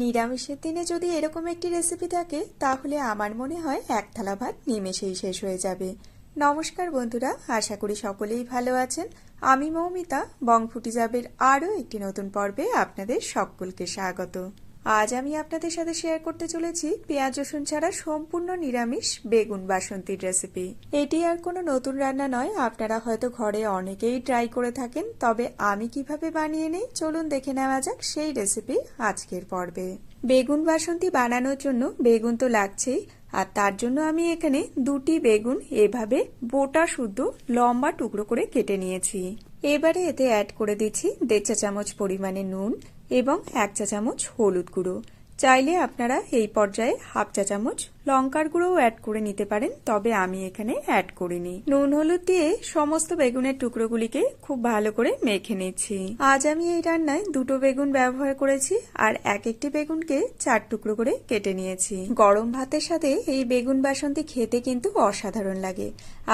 নিরামিষের দিনে যদি এরকম একটি রেসিপি থাকে, তাহলে আমার মনে হয় এক থালা ভাত নিমেষেই শেষ হয়ে যাবে। নমস্কার বন্ধুরা, আশা করি সকলেই ভালো আছেন। আমি মৌমিতা, বংফুটি যাবের আরও একটি নতুন পর্বে আপনাদের সকলকে স্বাগত। আজ আমি আপনাদের সাথে শেয়ার করতে চলেছি পেঁয়াজ, রসুন ছাড়া সম্পূর্ণ নিরামিষ বেগুন বাসন্তীর রেসিপি এটি আর কোনো নতুন রান্না নয়, আপনারা হয়তো ঘরে অনেকেই ট্রাই করে থাকেন, তবে আমি কীভাবে বানিয়ে নেই, চলুন দেখে নেওয়া যাক সেই রেসিপি আজকের পর্বে। বেগুন বাসন্তী বানানোর জন্য বেগুন তো লাগছেই, আর তার জন্য আমি এখানে দুটি বেগুন এভাবে বোটা শুদ্ধ লম্বা টুকরো করে কেটে নিয়েছি। এবারে এতে অ্যাড করে দিচ্ছি দেড় চা চামচ পরিমাণে নুন এবং এক চা চামচ হলুদ গুঁড়ো। চাইলে আপনারা এই পর্যায়ে হাফ চা চামচ লঙ্কার গুঁড়োও অ্যাড করে নিতে পারেন, তবে আমি এখানে অ্যাড করিনি। নুন, হলুদ দিয়ে সমস্ত বেগুনের টুকরোগুলিকে খুব ভালো করে মেখে নিচ্ছি। আজ আমি এই রান্নায় দুটো বেগুন ব্যবহার করেছি আর এক একটি বেগুনকে চার টুকরো করে কেটে নিয়েছি। গরম ভাতের সাথে এই বেগুন বাসন্তী খেতে কিন্তু অসাধারণ লাগে।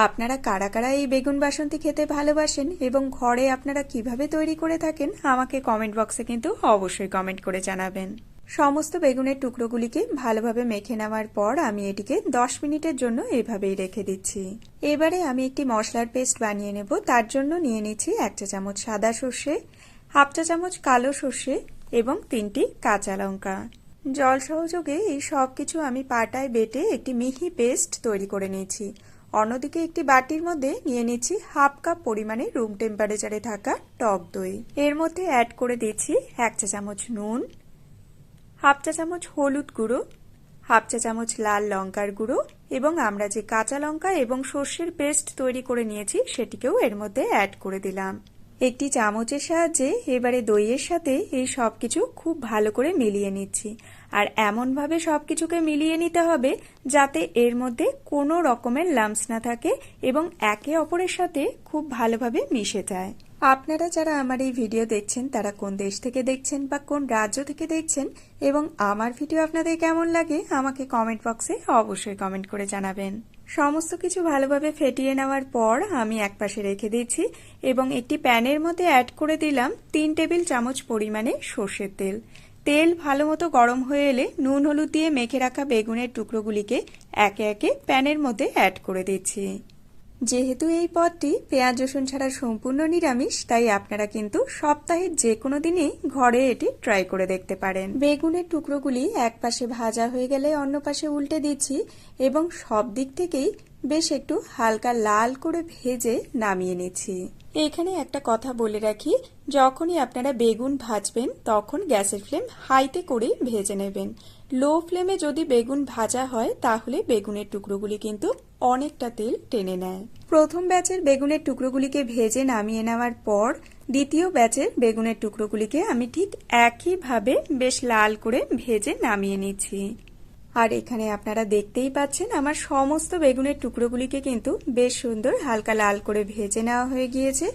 আপনারা কারা কারা এই বেগুন বাসন্তী খেতে ভালোবাসেন এবং ঘরে আপনারা কীভাবে তৈরি করে থাকেন, আমাকে কমেন্ট বক্সে কিন্তু অবশ্যই কমেন্ট করে জানাবেন। সমস্ত বেগুনের টুকরোগুলিকে ভালোভাবে মেখে নেওয়ার পর আমি এটিকে 10 মিনিটের জন্য এভাবেই রেখে দিচ্ছি। এবারে আমি একটি মশলার পেস্ট বানিয়ে নেব। তার জন্য নিয়ে নিচ্ছি এক চা চামচ সাদা সর্ষে, হাফ চা চামচ কালো সর্ষে এবং তিনটি কাঁচা লঙ্কা। জল সহযোগে এই সব কিছু আমি পাটায় বেটে একটি মিহি পেস্ট তৈরি করে নিয়েছি। অন্যদিকে একটি বাটির মধ্যে নিয়ে নিচ্ছি হাফ কাপ পরিমাণে রুম টেম্পারেচারে থাকা টক দই। এর মধ্যে অ্যাড করে দিচ্ছি এক চা চামচ নুন হাফ চা চামচ হলুদ গুঁড়ো, হাফ চা চামচ লাল লঙ্কার গুঁড়ো এবং আমরা যে কাঁচা লঙ্কা এবং সর্ষের পেস্ট তৈরি করে নিয়েছি সেটিকেও এর মধ্যে অ্যাড করে দিলাম। একটি চামচের সাহায্যে এবারে দইয়ের সাথে এই সব কিছু খুব ভালো করে মিলিয়ে নিচ্ছি। আর এমনভাবে সব কিছুকে মিলিয়ে নিতে হবে যাতে এর মধ্যে কোনো রকমের লাম্পস না থাকে এবং একে অপরের সাথে খুব ভালোভাবে মিশে যায়। আপনারা যারা আমার এই ভিডিও দেখছেন, তারা কোন দেশ থেকে দেখছেন বা কোন রাজ্য থেকে দেখছেন এবং আমার ভিডিও আপনাদের কেমন লাগে, আমাকে কমেন্ট বক্সে অবশ্যই কমেন্ট করে জানাবেন। সমস্ত কিছু ভালোভাবে ফেটিয়ে নেওয়ার পর আমি একপাশে রেখে দিয়েছি এবং একটি প্যানের মধ্যে অ্যাড করে দিলাম তিন টেবিল চামচ পরিমাণে সর্ষের তেল। তেল ভালো মতো গরম হয়ে এলে নুন, হলুদ দিয়ে মেখে রাখা বেগুনের টুকরোগুলিকে একে একে প্যানের মধ্যে অ্যাড করে দিচ্ছি। যেহেতু এই পদটি পেঁয়াজ, রসুন ছাড়া সম্পূর্ণ নিরামিষ, তাই আপনারা কিন্তু সপ্তাহের যে কোনো দিনই ঘরে এটি ট্রাই করে দেখতে পারেন। বেগুনের টুকরোগুলি এক পাশে ভাজা হয়ে গেলে অন্য পাশে উল্টে দিচ্ছি এবং সব দিক থেকেই বেশ একটু হালকা লাল করে ভেজে নামিয়ে নিচ্ছি। এখানে একটা কথা বলে রাখি, যখনই আপনারা বেগুন ভাজবেন, তখন গ্যাসের ফ্লেম হাইতে করে ভেজে নেবেন। লো ফ্লেমে যদি বেগুন ভাজা হয়, তাহলে বেগুনের টুকরোগুলি কিন্তু অনেকটা তেল টেনে নেয়। প্রথম ব্যাচের বেগুনের টুকরোগুলিকে ভেজে নামিয়ে নেওয়ার পর দ্বিতীয় ব্যাচের বেগুনের টুকরোগুলিকে আমি ঠিক একইভাবে বেশ লাল করে ভেজে নামিয়ে নিচ্ছি। আর এখানে আপনারা দেখতেই পাচ্ছেন আমার সমস্ত বেগুনের টুকরোগুলিকে কিন্তু বেশ সুন্দর হালকা লাল করে ভেজে নেওয়া হয়ে গিয়েছে।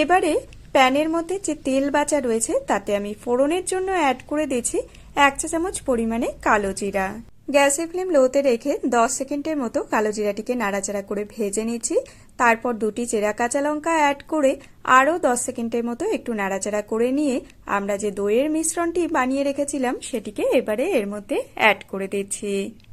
এবারে প্যানের মধ্যে যে তেল বাচা রয়েছে তাতে আমি ফোড়নের জন্য অ্যাড করে দিচ্ছি এক চা চামচ পরিমাণে কালো জিরা। গ্যাসের ফ্লেম লোতে রেখে 10 সেকেন্ডের মতো কালো জিরাটিকে নাড়াচাড়া করে ভেজে নিচ্ছি। তারপর দুটি চেরা কাঁচা লঙ্কা অ্যাড করে আরও 10 সেকেন্ডের মতো একটু নাড়াচাড়া করে নিয়ে আমরা যে দইয়ের মিশ্রণটি বানিয়ে রেখেছিলাম, সেটিকে এবারে এর মধ্যে অ্যাড করে দিচ্ছি।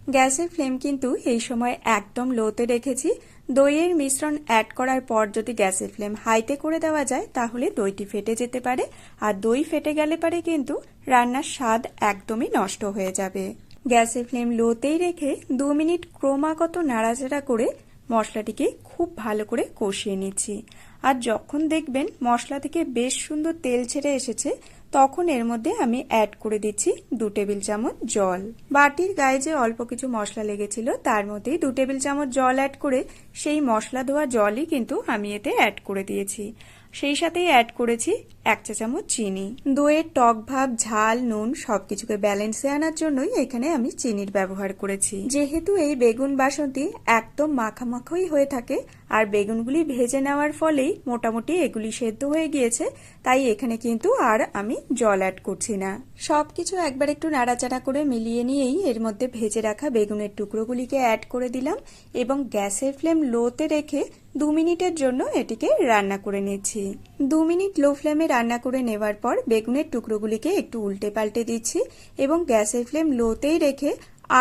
গ্যাসের ফ্লেম কিন্তু এই সময় একদম লোতে রেখেছি। দইয়ের মিশ্রণ অ্যাড করার পর যদি গ্যাসের ফ্লেম হাইতে করে দেওয়া যায়, তাহলে দইটি ফেটে যেতে পারে। আর দই ফেটে গেলে পারে কিন্তু রান্নার স্বাদ একদমই নষ্ট হয়ে যাবে। গ্যাসের ফ্লেম লোতেই রেখে দু মিনিট ক্রমাগত নাড়াচাড়া করে মশলাটিকে খুব ভালো করে কষিয়ে নিচ্ছি। আর যখন দেখবেন মশলা থেকে বেশ সুন্দর তেল ছেড়ে এসেছে, তখন এর মধ্যে আমি অ্যাড করে দিচ্ছি দু টেবিল চামচ জল। বাটির গায়ে যে অল্প কিছু মশলা লেগেছিল, তার মধ্যেই দু টেবিল চামচ জল অ্যাড করে সেই মশলা ধোয়া জলই কিন্তু আমি এতে অ্যাড করে দিয়েছি। সেই সাথেই অ্যাড করেছি এক চা চামচ চিনি। দইয়ের টক ভাব, ঝাল, নুন সবকিছুকে ব্যালেন্সে আনার জন্যই এখানে আমি চিনির ব্যবহার করেছি। যেহেতু এই বেগুন বাসন্তী একদম মাখামাখাই হয়ে থাকে আর বেগুনগুলি ভেজে নেওয়ার ফলেই মোটামুটি এগুলি সেদ্ধ হয়ে গিয়েছে, তাই এখানে কিন্তু আর আমি জল অ্যাড করছি না। সবকিছু একবার একটু নাড়াচাড়া করে মিলিয়ে নিয়েই এর মধ্যে ভেজে রাখা বেগুনের টুকরোগুলিকে অ্যাড করে দিলাম এবং গ্যাসের ফ্লেম লোতে রেখে দু মিনিটের জন্য এটিকে রান্না করে নিচ্ছি। দু মিনিট লো ফ্লেমে রান্না করে নেওয়ার পর বেগুনের টুকরোগুলিকে একটু উল্টে পাল্টে দিচ্ছি এবং গ্যাসের ফ্লেম লোতেই রেখে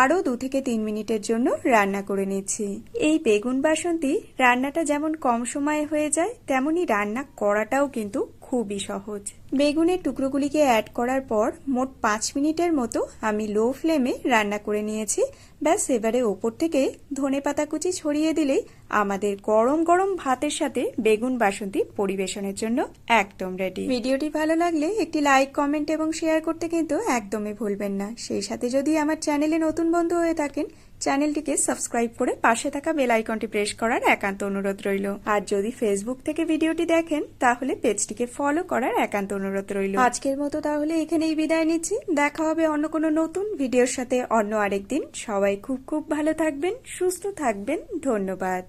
আরও দু থেকে তিন মিনিটের জন্য রান্না করে নিচ্ছি। এই বেগুন বাসন্তী রান্নাটা যেমন কম সময়ে হয়ে যায়, তেমনি রান্না করাটাও কিন্তু খুবই সহজ। বেগুনের টুকরোগুলিকে অ্যাড করার পর মোট পাঁচ মিনিটের মতো আমি লো ফ্লেমে রান্না করে নিয়েছি। ব্যাস, এবারে ওপর থেকে ধনে পাতা কুচি ছড়িয়ে দিলেই আমাদের গরম গরম ভাতের সাথে বেগুন বাসন্তী পরিবেশনের জন্য একদম রেডি ভিডিওটি ভালো লাগলে একটি লাইক কমেন্ট এবং শেয়ার করতে কিন্তু একদমই ভুলবেন না। সেই সাথে যদি আমার চ্যানেলে নতুন বন্ধু হয়ে থাকেন, চ্যানেলটিকে সাবস্ক্রাইব করে পাশে থাকা বেল আইকনটি প্রেস করার একান্ত অনুরোধ রইল। আর যদি ফেসবুক থেকে ভিডিওটি দেখেন, তাহলে পেজটিকে ফলো করার একান্ত অনুরোধ রইল। আজকের মতো তাহলে এখানেই বিদায় নিচ্ছি। দেখা হবে অন্য কোনো নতুন ভিডিওর সাথে অন্য আরেকদিন। সবাই খুব খুব ভালো থাকবেন, সুস্থ থাকবেন। ধন্যবাদ।